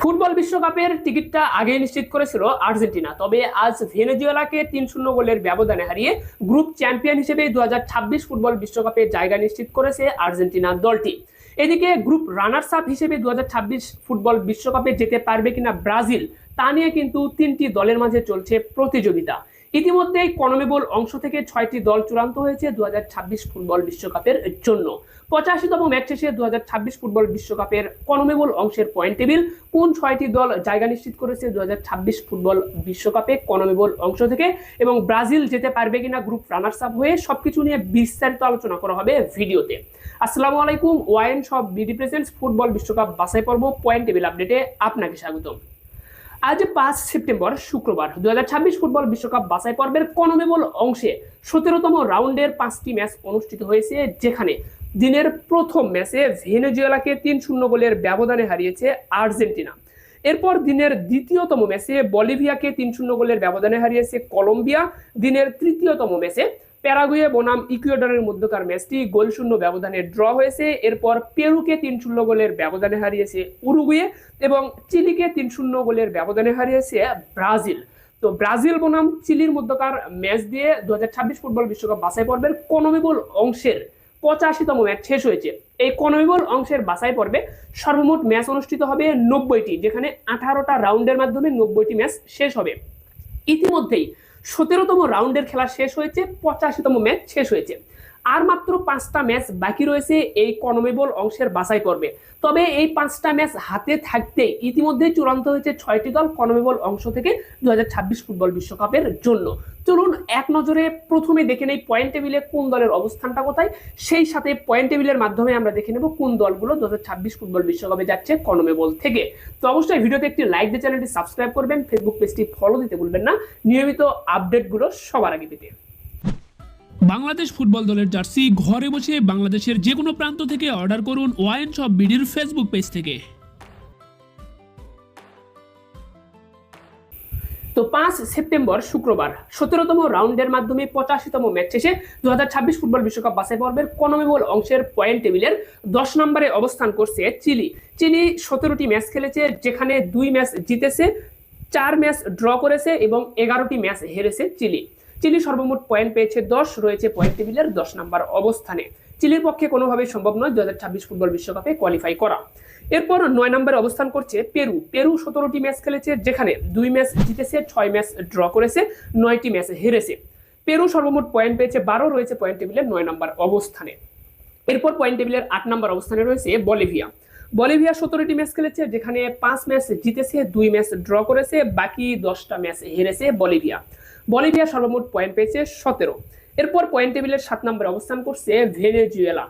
Football বিশ্বকাপের টিকিটটা আগে নিশ্চিত করেছিল আর্জেন্টিনা, তবে আজ ভেনেজুয়েলাকে তিন শূন্য গোলের ব্যবধানে হারিয়ে গ্রুপ চ্যাম্পিয়ন হিসেবে দুহাজার ছাব্বিশ ফুটবল বিশ্বকাপে জায়গা নিশ্চিত করেছে আর্জেন্টিনা দলটি। এদিকে গ্রুপ রানার্স আপ হিসেবে দুই হাজার ছাব্বিশ ফুটবল বিশ্বকাপে যেতে পারবে কিনা ব্রাজিল, তা নিয়ে কিন্তু তিনটি দলের মাঝে চলছে প্রতিযোগিতা। ইতিমধ্যেই কনমেবল অংশ থেকে ছয়টি দল চূড়ান্ত হয়েছে দু হাজার ছাব্বিশ ফুটবল বিশ্বকাপের জন্য। পঁচাশিতম ম্যাচ শেষে দু হাজার ছাব্বিশ ফুটবল বিশ্বকাপের কনমেবল অংশের পয়েন্ট টেবিল কোন ছয়টি দল জায়গা নিশ্চিত করেছে দু হাজার ছাব্বিশ ফুটবল বিশ্বকাপে কনমেবল অংশ থেকে এবং ব্রাজিল যেতে পারবে কিনা গ্রুপ রানার্স আপ হয়ে সবকিছু নিয়ে বিস্তারিত আলোচনা করা হবে ভিডিওতে। আসসালামু আলাইকুম, ওয়াইন সব বিডি প্রেজেন্টস ফুটবল বিশ্বকাপ বাছাই পর্ব, পয়েন্ট টেবিল আপডেটে আপনাকে স্বাগতম। আজ পাঁচ সেপ্টেম্বর শুক্রবার। দুহাজার ছাব্বিশ ফুটবল বিশ্বকাপ বাছাই পর্বের কনমেবল অংশে সতেরোতম রাউন্ডের পাঁচটি ম্যাচ অনুষ্ঠিত হয়েছে, যেখানে দিনের প্রথম ম্যাচে ভেনেজুয়েলাকে তিন শূন্য গোলের ব্যবধানে হারিয়েছে আর্জেন্টিনা। এরপর দিনের দ্বিতীয়তম ম্যাচে বলিভিয়াকে তিন শূন্য গোলের ব্যবধানে হারিয়েছে কলম্বিয়া। দিনের তৃতীয়তম ম্যাচে প্যারাগুয়ে বনাম ইকুয়েডরের মধ্যকার ম্যাচটি গোল শূন্য ব্যবধানে ড্র হয়েছে। এরপর পেরুকে তিন শূন্য গোলের ব্যবধানে হারিয়েছে উরুগুয়ে এবং চিলিকে তিন শূন্য গোলের ব্যবধানে হারিয়েছে ব্রাজিল। তো ব্রাজিল বনাম চিলির মধ্যকার ম্যাচ দিয়ে দুহাজার ছাব্বিশ ফুটবল বিশ্বকাপ বাছাই পর্বের কনমেবল অংশের পঁচাশিতম ম্যাচ শেষ হয়েছে। এই কনমেবল অংশের বাছাই পর্বে সর্বমোট ম্যাচ অনুষ্ঠিত হবে নব্বইটি, যেখানে আঠারোটা রাউন্ডের মাধ্যমে নব্বইটি ম্যাচ শেষ হবে। ইতিমধ্যেই সতেরোতম রাউন্ডের খেলা শেষ হয়েছে পঁচাশিতম ম্যাচ শেষ হয়েছে। আর মাত্র পাঁচটা ম্যাচ বাকি রয়েছে, এই কনমেবল অংশের বাছাই পর্বে। তবে এই পাঁচটা ম্যাচ হাতে থাকতে ইতিমধ্যে চূড়ান্ত হয়েছে ছয়টি দল কনমেবল অংশ থেকে দু হাজার ছাব্বিশ ফুটবল বিশ্বকাপের জন্য। চলুন এক নজরে প্রথমে দেখে নেই পয়েন্ট টেবিলে কোন দলের অবস্থানটা কোথায়। সেই সাথে পয়েন্ট টেবিলের মাধ্যমে আমরা দেখে নেব কোন দলগুলো দু হাজার ছাব্বিশ ফুটবল বিশ্বকাপে যাচ্ছে কনমেবল থেকে। তো অবশ্যই ভিডিওতে একটি লাইক দিয়ে চ্যানেলটি সাবস্ক্রাইব করবেন ফেসবুক পেজটি ফলো দিতে ভুলবেন না। নিয়মিত আপডেটগুলো সবার আগে পেতে। বাংলাদেশ ফুটবল দলের জার্সি ঘরে বসে বাংলাদেশের যে কোনো প্রান্ত থেকে অর্ডার করুন ওয়াইন শপ বিডির ফেসবুক পেজ থেকে। তো পাঁচ সেপ্টেম্বর শুক্রবার, সতেরোতম রাউন্ডের মাধ্যমে পঁচাশিতম ম্যাচ শেষে দু ফুটবল বিশ্বকাপ বাছাই পর্বের কনমেবল অংশের পয়েন্ট টেবিলের দশ নম্বরে অবস্থান করছে চিলি। চিলি সতেরোটি ম্যাচ খেলেছে, যেখানে দুই ম্যাচ জিতেছে, চার ম্যাচ ড্র করেছে এবং এগারোটি ম্যাচ হেরেছে চিলি। চিলি সর্বমোট পয়েন্ট পেয়েছে দশ, রয়েছে পয়েন্ট টেবিলের দশ নম্বর অবস্থানে। চিলির পক্ষে কোনোভাবেই সম্ভব নয় দু ফুটবল বিশ্বকাপে কোয়ালিফাই করা। এরপর নয় নম্বরে অবস্থান করছে পেরু। পেরু সতেরোটি ম্যাচ খেলেছে, যেখানে দুই ম্যাচ জিতেছে, ছয় ম্যাচ ড্র করেছে, নয়টি ম্যাচ হেরেছে। পেরু সর্বমোট পয়েন্ট পেয়েছে বারো, রয়েছে পয়েন্ট টেবিলের নয় নম্বর অবস্থানে। এরপর পয়েন্ট টেবিলের আট নম্বর অবস্থানে রয়েছে বলিভিয়া। বলিভিয়া সতেরোটি ম্যাচ খেলেছে, যেখানে পাঁচ ম্যাচ জিতেছে, দুই ম্যাচ ড্র করেছে, বাকি দশটা ম্যাচ হেরেছে বলিভিয়া। বলিভিয়া সর্বমোট পয়েন্ট পেয়েছে সতেরো। এরপর পয়েন্ট টেবিলের সাত নম্বরে অবস্থান করছে ভেনেজুয়েলা।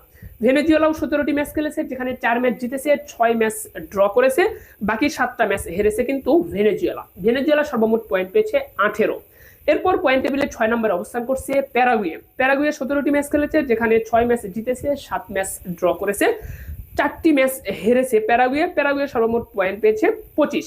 ভেনেজুয়েলাও সতেরোটি ম্যাচ খেলেছে, যেখানে চার ম্যাচ জিতেছে, ছয় ম্যাচ ড্র করেছে, বাকি সাতটা ম্যাচ হেরেছে কিন্তু ভেনেজুয়েলা। ভেনেজুয়েলা সর্বমোট পয়েন্ট পেয়েছে আঠেরো। এরপর পয়েন্ট টেবিলে ছয় নম্বরে অবস্থান করছে প্যারাগুয়ে। প্যারাগুয়ে সতেরোটি ম্যাচ খেলেছে, যেখানে ছয় ম্যাচ জিতেছে, সাত ম্যাচ ড্র করেছে। চারটি ম্যাচ হেরেছে প্যারাগুয়ে। প্যারাগুয়ে সর্বমোট পয়েন্ট পেয়েছে পঁচিশ।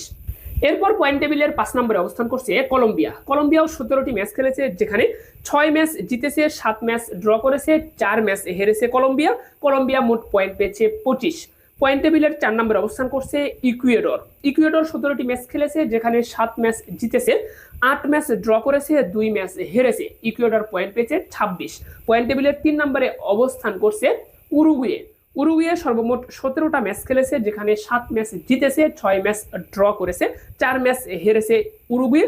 এরপর পয়েন্ট টেবিলের পাঁচ নম্বরে অবস্থান করছে কলম্বিয়া। কলম্বিয়াও সতেরোটি ম্যাচ খেলেছে, যেখানে ছয় ম্যাচ জিতেছে, সাত ম্যাচ ড্র করেছে, চার ম্যাচ হেরেছে কলম্বিয়া। কলম্বিয়া মোট পয়েন্ট পেয়েছে পঁচিশ। পয়েন্ট টেবিলের চার নম্বরে অবস্থান করছে ইকুয়েডর। ইকুয়েডর সতেরোটি ম্যাচ খেলেছে, যেখানে সাত ম্যাচ জিতেছে, আট ম্যাচ ড্র করেছে, দুই ম্যাচ হেরেছে। ইকুয়েডর পয়েন্ট পেয়েছে ছাব্বিশ। পয়েন্ট টেবিলের তিন নম্বরে অবস্থান করছে উরুগুয়ে। উরুগুয়ে সর্বমোট সতেরোটা ম্যাচ খেলেছে, যেখানে সাত ম্যাচ জিতেছে, ছয় ম্যাচ ড্র করেছে, চার ম্যাচ হেরেছে উরুগুয়ে।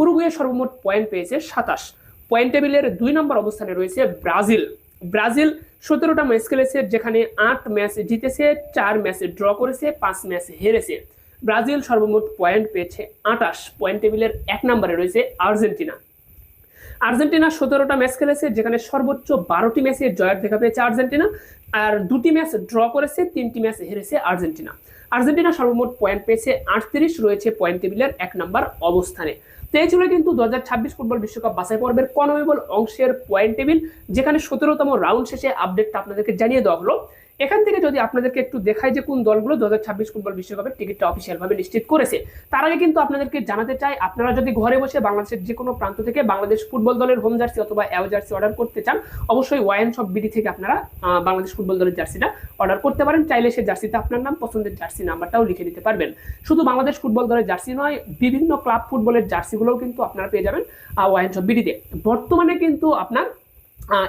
উরুগুয়ে সর্বমোট পয়েন্ট পেয়েছে সাতাশ। পয়েন্ট টেবিলের দুই নম্বর অবস্থানে রয়েছে ব্রাজিল। ব্রাজিল সতেরোটা ম্যাচ খেলেছে, যেখানে আট ম্যাচ জিতেছে, চার ম্যাচ ড্র করেছে, পাঁচ ম্যাচ হেরেছে। ব্রাজিল সর্বমোট পয়েন্ট পেয়েছে আটাশ। পয়েন্ট টেবিলের এক নম্বরে রয়েছে আর্জেন্টিনা। আর্জেন্টিনা সতেরোটা ম্যাচ খেলেছে, যেখানে সর্বোচ্চ বারোটি ম্যাচে জয়ের দেখা পেয়েছে আর্জেন্টিনা। আর দুটি ম্যাচ ড্র করেছে, তিনটি ম্যাচ হেরেছে আর্জেন্টিনা। আর্জেন্টিনা সর্বমোট পয়েন্ট পেয়েছে আটত্রিশ, রয়েছে পয়েন্ট টেবিলের এক নম্বর অবস্থানে। তো এই ছিল কিন্তু দু হাজার ছাব্বিশ ফুটবল বিশ্বকাপ বাছাই পর্বের কনমেবল অংশের পয়েন্ট টেবিল যেখানে সতেরোতম রাউন্ড শেষে আপডেটটা আপনাদেরকে জানিয়ে দেওয়া হলো। এখান থেকে যদি আপনাদেরকে একটু দেখাই যে কোন দলগুলো দু হাজার ছাব্বিশ ফুটবল বিশ্বকাপের টিকিটটা অফিসিয়াল ভাবে নিশ্চিত করেছে। তার আগে কিন্তু আপনাদেরকে জানাতে চাই, আপনারা যদি ঘরে বসে বাংলাদেশের যে কোনো প্রান্ত থেকে বাংলাদেশ ফুটবল দলের হোম জার্সি অথবা অ্যাও জার্সি অর্ডার করতে চান, অবশ্যই ওয়াইন শপ বিডি থেকে আপনারা বাংলাদেশ ফুটবল দলের জার্সিটা অর্ডার করতে পারেন। চাইলে সে জার্সিতে আপনার নাম, পছন্দের জার্সি নাম্বারটাও লিখে দিতে পারবেন। শুধু বাংলাদেশ ফুটবল দলের জার্সি নয়, বিভিন্ন ক্লাব ফুটবলের জার্সিগুলোও কিন্তু আপনারা পেয়ে যাবেন ওয়াইন শপ বিডিতে বর্তমানে কিন্তু আপনার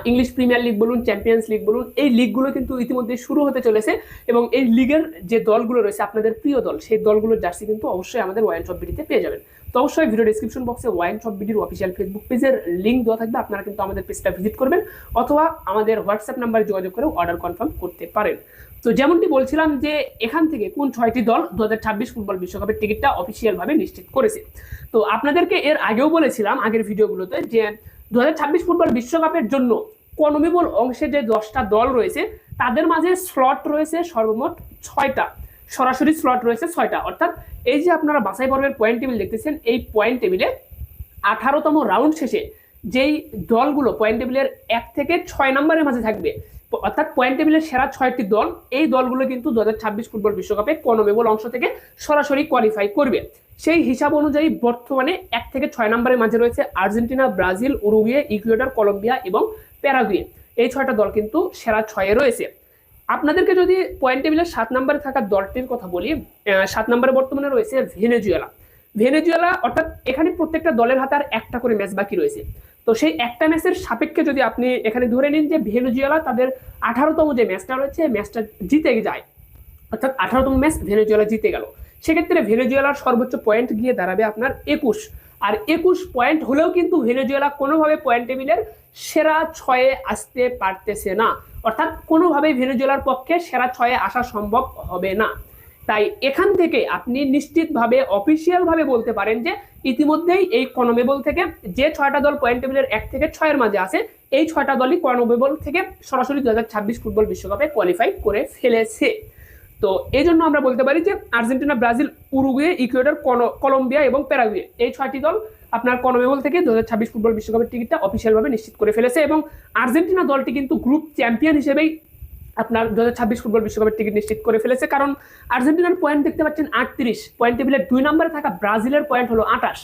ইংলিশ প্রিমিয়ার লিগ বলুন চ্যাম্পিয়ন্স লিগ বলুন, এই লিগগুলো কিন্তু ইতিমধ্যে শুরু হতে চলেছে এবং এই লিগের যে দলগুলো রয়েছে, আপনাদের প্রিয় দল, সেই দলগুলোর জার্সি কিন্তু অবশ্যই আমাদের ওয়াইন শপ বিডিতে পেয়ে যাবেন। তো অবশ্যই ভিডিও ডিসক্রিপশন বক্সে ওয়াইন শপ বিডির অফিসিয়াল ফেসবুক পেজের লিঙ্ক দেওয়া থাকবে, আপনারা কিন্তু আমাদের পেজটা ভিজিট করবেন অথবা আমাদের হোয়াটসঅ্যাপ নাম্বারে যোগাযোগ করে অর্ডার কনফার্ম করতে পারেন। তো যেমনটি বলছিলাম যে এখান থেকে কোন ছয়টি দল দু হাজার ছাব্বিশ ফুটবল বিশ্বকাপের টিকিটটা অফিসিয়াল ভাবে নিশ্চিত করেছে। তো আপনাদেরকে এর আগেও বলেছিলাম আগের ভিডিওগুলোতে যে দু হাজার ছাব্বিশ ফুটবল বিশ্বকাপের জন্য কনমিবল অংশে যে দশটা দল রয়েছে, তাদের মাঝে স্লট রয়েছে সর্বমোট ছয়টা। সরাসরি স্লট রয়েছে ছয়টা। অর্থাৎ এই যে আপনারা বাছাই পর্বের পয়েন্ট টেবিল দেখতেছেন, এই পয়েন্ট টেবিলে আঠারোতম রাউন্ড শেষে যেই দলগুলো পয়েন্ট টেবিলের এক থেকে ছয় নম্বরের মাঝে থাকবে অর্থাৎ পয়েন্ট টেবিলের সেরা ছয়টি দল, এই দলগুলো কিন্তু দু ফুটবল বিশ্বকাপে কনমেবল অংশ থেকে সরাসরি কোয়ালিফাই করবে। সেই হিসাব অনুযায়ী বর্তমানে এক থেকে ছয় নম্বরের মাঝে রয়েছে Argentina, Brazil, Uruguay, Ecuador, Colombia এবং প্যারাগুয়ে। এই ছয়টা দল কিন্তু সেরা ছয়ে রয়েছে। আপনাদেরকে যদি পয়েন্ট টেবিলের সাত নম্বরে থাকা দলটির কথা বলি সাত নম্বরে বর্তমানে রয়েছে ভেনেজুয়েলা। ভেনেজুয়েলা অর্থাৎ এখানে প্রত্যেকটা দলের হাতে আর একটা করে ম্যাচ বাকি রয়েছে। তো সেই একটা ম্যাচের সাপেক্ষে যদি আপনি এখানে ধরে নিন যে ভেনেজুয়েলা তাদের আঠারোতম যে ম্যাচটা রয়েছে, ম্যাচটা জিতে যায়, অর্থাৎ আঠারোতম ম্যাচ ভেনেজুয়েলা জিতে গেল। সেক্ষেত্রে ভেনেজুয়েলার সর্বোচ্চ পয়েন্ট গিয়ে দাঁড়াবে আপনার একুশ। আর একুশ পয়েন্ট হলেও কিন্তু ভেনেজুয়েলা কোনোভাবে পয়েন্ট টেবিলের সেরা ছয়ে আসতে পারতেছে না। অর্থাৎ কোনোভাবেই ভেনেজুয়েলার পক্ষে সেরা ছয়ে আসা সম্ভব হবে না। তাই এখান থেকে আপনি নিশ্চিতভাবে অফিসিয়াল ভাবে বলতে পারেন যে ইতিমধ্যেই এই কনমেবল থেকে যে ছয়টা দল পয়েন্ট টেবিলের এক থেকে ছয়ের মাঝে আছে, এই ছয়টা দলই কনমেবল থেকে সরাসরি দু হাজার ছাব্বিশ ফুটবল বিশ্বকাপে কোয়ালিফাই করে ফেলেছে। তো এই জন্য আমরা বলতে পারি যে Argentina, Brazil, Uruguay, Ecuador, col- Colombia এবং প্যারাগুয়ে, এই ছয়টি দল আপনার কনমেবল থেকে দুহাজার ছাব্বিশ ফুটবল বিশ্বকাপের টিকিটটা অফিসিয়ালভাবে নিশ্চিত করে ফেলেছে এবং আর্জেন্টিনা দলটি কিন্তু গ্রুপ চ্যাম্পিয়ন হিসেবেই আপনার দু হাজার ছাব্বিশ ফুটবল বিশ্বকাপের টিকিট নিশ্চিত করে ফেলেছে। কারণ আর্জেন্টিনার পয়েন্ট দেখতে পাচ্ছেন আটত্রিশ। পয়েন্ট টেবিলের দুই নম্বরে থাকা ব্রাজিলের পয়েন্ট হলো আঠাশ।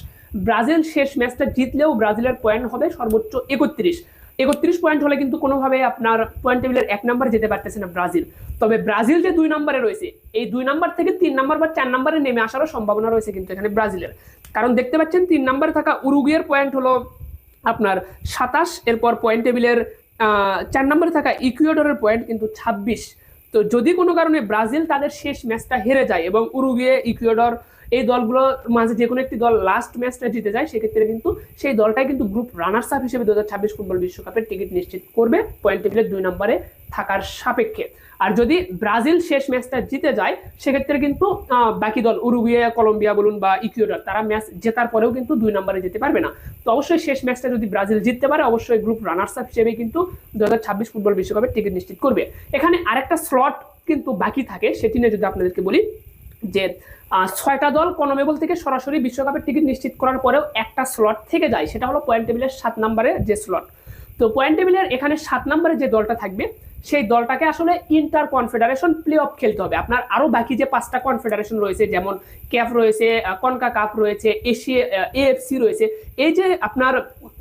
ব্রাজিল শেষ ম্যাচটা জিতলেও ব্রাজিলের পয়েন্ট হবে সর্বোচ্চ একত্রিশ। একত্রিশ পয়েন্ট হলে কিন্তু কোনোভাবে আপনার পয়েন্ট টেবিলের এক নম্বরে যেতে পারতেছে না ব্রাজিল। তবে ব্রাজিল যে দুই নম্বরে রয়েছে, এই দুই নম্বর থেকে তিন নম্বর বা চার নম্বরে নেমে আসারও সম্ভাবনা রয়েছে কিন্তু এখানে ব্রাজিলের। কারণ দেখতে পাচ্ছেন তিন নম্বরে থাকা উরুগুয়ের পয়েন্ট হলো আপনার সাতাশ। এরপর পয়েন্ট টেবিলের চার নম্বরে থাকা ইকুয়েডরের পয়েন্ট কিন্তু ছাব্বিশ। তো যদি কোনো কারণে ব্রাজিল তাদের শেষ ম্যাচটা হেরে যায় এবং উরুগুয়ে, ইকুয়েডর এই দলগুলোর মাঝে যে কোনো একটি দল লাস্ট ম্যাচটা জিতে যায়, সেক্ষেত্রে কিন্তু সেই দলটাই কিন্তু গ্রুপ রানার্স আপ হিসেবে দু হাজার ছাব্বিশ ফুটবল বিশ্বকাপের টিকিট নিশ্চিত করবে পয়েন্ট টেবিলের দুই নম্বরে থাকার সাপেক্ষে। আর যদি ব্রাজিল শেষ ম্যাচটা জিতে যায়, সেক্ষেত্রে কিন্তু বাকি দল উরুগুয়ে, কলম্বিয়া বলুন বা ইকুয়েডর, তারা ম্যাচ জেতার পরেও কিন্তু দুই নম্বরে যেতে পারবে না। তো অবশ্যই শেষ ম্যাচটা যদি ব্রাজিল জিততে পারে, অবশ্যই গ্রুপ রানার্স আপ হিসেবে কিন্তু দুই হাজার ছাব্বিশ ফুটবল বিশ্বকাপের টিকিট নিশ্চিত করবে। এখানে আরেকটা স্লট কিন্তু বাকি থাকে, সেটি নিয়ে যদি আপনাদেরকে বলি যে ছয়টা দল কনমেবল থেকে সরাসরি বিশ্বকাপের টিকিট নিশ্চিত করার পরেও একটা স্লট থেকে যায়, সেটা হলো পয়েন্ট টেবিলের সাত নম্বরে যে স্লট তো পয়েন্ট টেবিলের এখানে সাত নম্বরে যে দলটা থাকবে, সেই দলটাকে আসলে ইন্টার কনফেডারেশন প্লে অফ খেলতে হবে। আপনার আরও বাকি যে পাঁচটা কনফেডারেশন রয়েছে, যেমন ক্যাফ রয়েছে কনকা কাপ রয়েছে, এশিয়া এএফসি রয়েছে, এই যে আপনার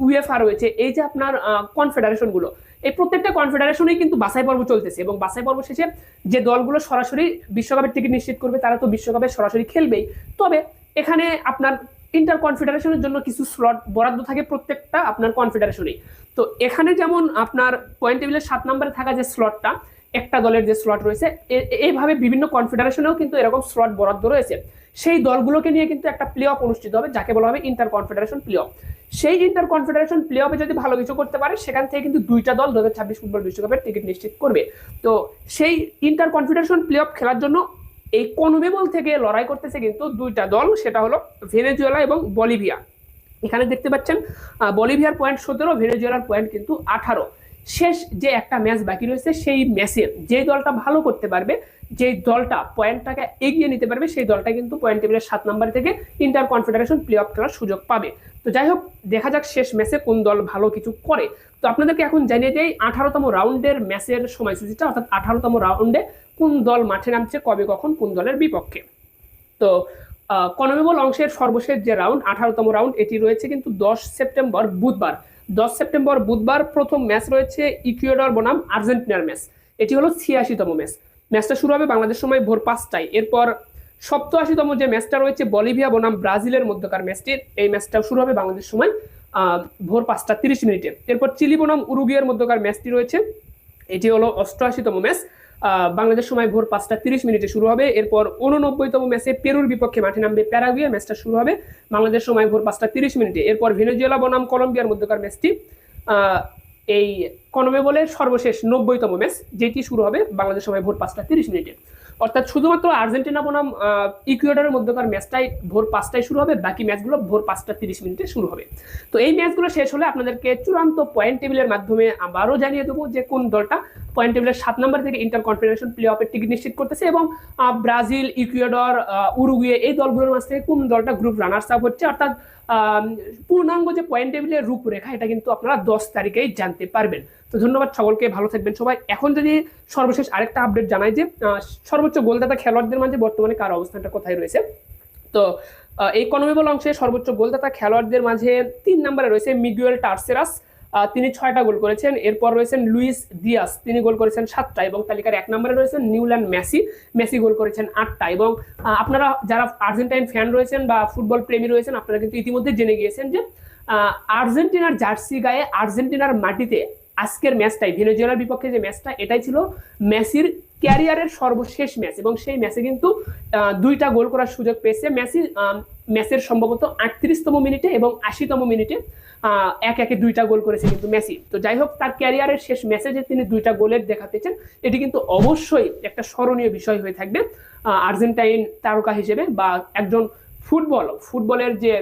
উএফআ রয়েছে, এই যে আপনার কনফেডারেশনগুলো এই প্রত্যেকটা কনফেডারেশনেই কিন্তু বাছাই পর্ব চলতেছে এবং বাছাই পর্ব শেষে যে দলগুলো সরাসরি বিশ্বকাপের টিকিট নিশ্চিত করবে, তারা তো বিশ্বকাপে সরাসরি খেলবেই। তবে এখানে আপনার ইন্টার কনফেডারেশনের জন্য কিছু স্লট বরাদ্দ থাকে প্রত্যেকটা আপনার কনফেডারেশনেই তো এখানে যেমন আপনার পয়েন্ট টেবিলের সাত নম্বরে থাকা যে স্লটটা একটা দলের যে স্লট রয়েছে এইভাবে বিভিন্ন কনফেডারেশনেও কিন্তু এরকম স্লট বরাদ্দ রয়েছে। সেই দলগুলোকে নিয়ে কিন্তু একটা প্লে অফ অনুষ্ঠিত হবে, যাকে বলা হবে ইন্টার কনফেডারেশন প্লে অফ সেই ইন্টার কনফেডারেশন প্লে অফে যদি ভালো কিছু করতে পারে, সেখান থেকে কিন্তু দুইটা দল দু ছাব্বিশ ফুটবল বিশ্বকাপের টিকিট নিশ্চিত করবে। তো সেই ইন্টার কনফেডারেশন প্লে অফ খেলার জন্য এই কনমেবল থেকে লড়াই করতেছে কিন্তু দুইটা দল, সেটা হলো ভেনেজুয়েলা এবং বলিভিয়া এখানে দেখতে পাচ্ছেন বলিভিয়ার পয়েন্ট সতেরো ভেনেজুয়েলার পয়েন্ট কিন্তু আঠারো। শেষ যে একটা ম্যাচ বাকি রয়েছে, সেই ম্যাচে যে দলটা ভালো করতে পারবে, যে দলটা পয়েন্টটাকে এগিয়ে নিতে পারবে, সেই দলটা কিন্তু পয়েন্ট টেবিলের সাত নম্বর থেকে ইন্টার কনফেডারেশন প্লে অফ খেলার সুযোগ পাবে। তো যাই হোক, দেখা যাক শেষ ম্যাচে কোন দল ভালো কিছু করে। তো আপনাদেরকে এখন জানিয়ে দেয় আঠারোতম রাউন্ডের ম্যাচের সময়সূচিটা, অর্থাৎ আঠারোতম রাউন্ডে কোন দল মাঠে নামছে, কবে, কখন, কোন দলের বিপক্ষে। তো কনমেবল অংশের সর্বশেষ যে রাউন্ড আঠারোতম রাউন্ড এটি রয়েছে কিন্তু দশ সেপ্টেম্বর, বুধবার। দশ সেপ্টেম্বর বুধবার প্রথম ম্যাচ রয়েছে ইকুয়েডর বনাম আর্জেন্টিনার ম্যাচ। এটি হলো ছিয়াশিতম ম্যাচ। ম্যাচটা শুরু হবে বাংলাদেশ সময় ভোর পাঁচটায়। এরপর সপ্তআশিতম যে ম্যাচটা রয়েছে বলিভিয়া বনাম ব্রাজিলের মধ্যকার ম্যাচটি, এই ম্যাচটা শুরু হবে বাংলাদেশ সময় ভোর পাঁচটা তিরিশ মিনিটে। এরপর চিলি বনাম উরুগিয়ার মধ্যকার ম্যাচটি রয়েছে। এটি হলো অষ্টআশিতম ম্যাচ। বাংলাদেশ সময় ভোর পাঁচটা তিরিশ মিনিটে শুরু হবে। এরপর উননব্বইতম ম্যাচে পেরুর বিপক্ষে মাঠে নামবে প্যারাগুয়ে। ম্যাচটা শুরু হবে বাংলাদেশ সময় ভোর পাঁচটা তিরিশ মিনিটে। এরপর ভেনেজুয়েলা বনাম কলম্বিয়ার মধ্যকার ম্যাচটি এই কনমে বলে সর্বশেষ নব্বইতম ম্যাচ, যেটি শুরু হবে বাংলাদেশ সময় ভোর পাঁচটা তিরিশ মিনিটে। অর্থাৎ শুধুমাত্র আর্জেন্টিনা বনাম ইকুয়েডরের মধ্যকার ম্যাচটাই ভোর পাঁচটায় শুরু হবে, বাকি ম্যাচগুলো ভোর পাঁচটা তিরিশ মিনিটে শুরু হবে। তো এই ম্যাচগুলো শেষ হলে আপনাদেরকে চূড়ান্ত পয়েন্ট টেবিলের মাধ্যমে আবারও জানিয়ে দেবো যে কোন দলটা পয়েন্ট টেবিলের সাত নম্বর থেকে ইন্টার কনফেডারেশন প্লে অফের টিকিট নিশ্চিত করতেছে এবং ব্রাজিল, ইকুয়েডর উরুগুয়ে এই দলগুলোর মাঝ থেকে কোন দলটা গ্রুপ রানার্স আপ হচ্ছে। অর্থাৎ পূর্ণাঙ্গ যে পয়েন্ট টেবিলের রূপরেখা, এটা কিন্তু আপনারা দশ তারিখেই জানতে পারবেন। তো ধন্যবাদ সকলকে, ভালো থাকবেন সবাই। এখন যদি সর্বশেষ আরেকটা আপডেট জানাই যে সর্বোচ্চ গোলদাতা খেলোয়াড়দের মাঝে বর্তমানে কার অবস্থানটা কোথায় রয়েছে? তো এই কনমেবল অংশে সর্বোচ্চ গোলদাতা খেলোয়াড়দের মাঝে তিন নম্বরে রয়েছে মিগুয়েল টার্সেরাস। তিনি ছয়টা গোল করেছেন। এরপর রয়েছেন লুইস দিয়াস, তিনি গোল করেছেন সাতটা এবং তালিকার এক নম্বরে রয়েছেন নিউল্যান্ড মেসি। মেসি গোল করেছেন আটটা এবং আপনারা যারা আর্জেন্টাইন ফ্যান রয়েছেন বা ফুটবল প্রেমী রয়েছেন, আপনারা কিন্তু ইতিমধ্যে জেনে গিয়েছেন যে আর্জেন্টিনার জার্সি গায়ে আর্জেন্টিনার মাটিতে আজকের ম্যাচটাই, ভেনেজুয়েলার বিপক্ষে যে ম্যাচটা, এটাই ছিল মেসির ক্যারিয়ারের সর্বশেষ ম্যাচ এবং সেই ম্যাচে কিন্তু দুইটা গোল করার সুযোগ পেয়েছে। মেসি ম্যাচের সম্ভবত আটত্রিশতম মিনিটে এবং আশিতম মিনিটে এক একে দুইটা গোল করেছে কিন্তু মেসি। তো যাই হোক, তার ক্যারিয়ারের শেষ ম্যাচে যে তিনি দুইটা গোলের দেখা পেয়েছেন, এটি কিন্তু অবশ্যই একটা স্মরণীয় বিষয় হয়ে থাকবে আর্জেন্টাইন তারকা হিসেবে বা একজন ফুটবল, ফুটবলের যে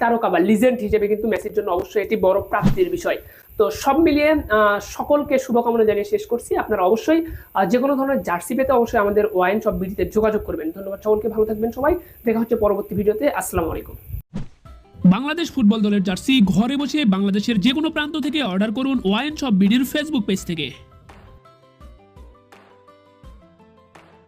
তারকা বা লিজেন্ড হিসেবে কিন্তু মেসির জন্য অবশ্যই এটি বড় প্রাপ্তির বিষয়। তো সব মিলিয়ে সকলকে শুভকামনা জানিয়ে শেষ করছি। আপনারা অবশ্যই যে কোনো ধরনের জার্সি পেতে অবশ্যই আমাদের ওয়াইন সব বিডিতে যোগাযোগ করবেন। ধন্যবাদ সকলকে, ভালো থাকবেন সবাই। দেখা হচ্ছে পরবর্তী ভিডিওতে। আসসালামু আলাইকুম। বাংলাদেশ ফুটবল দলের জার্সি ঘরে বসে বাংলাদেশের যে কোনো প্রান্ত থেকে অর্ডার করুন ওয়াইন শপ বিডির ফেসবুক পেজ থেকে।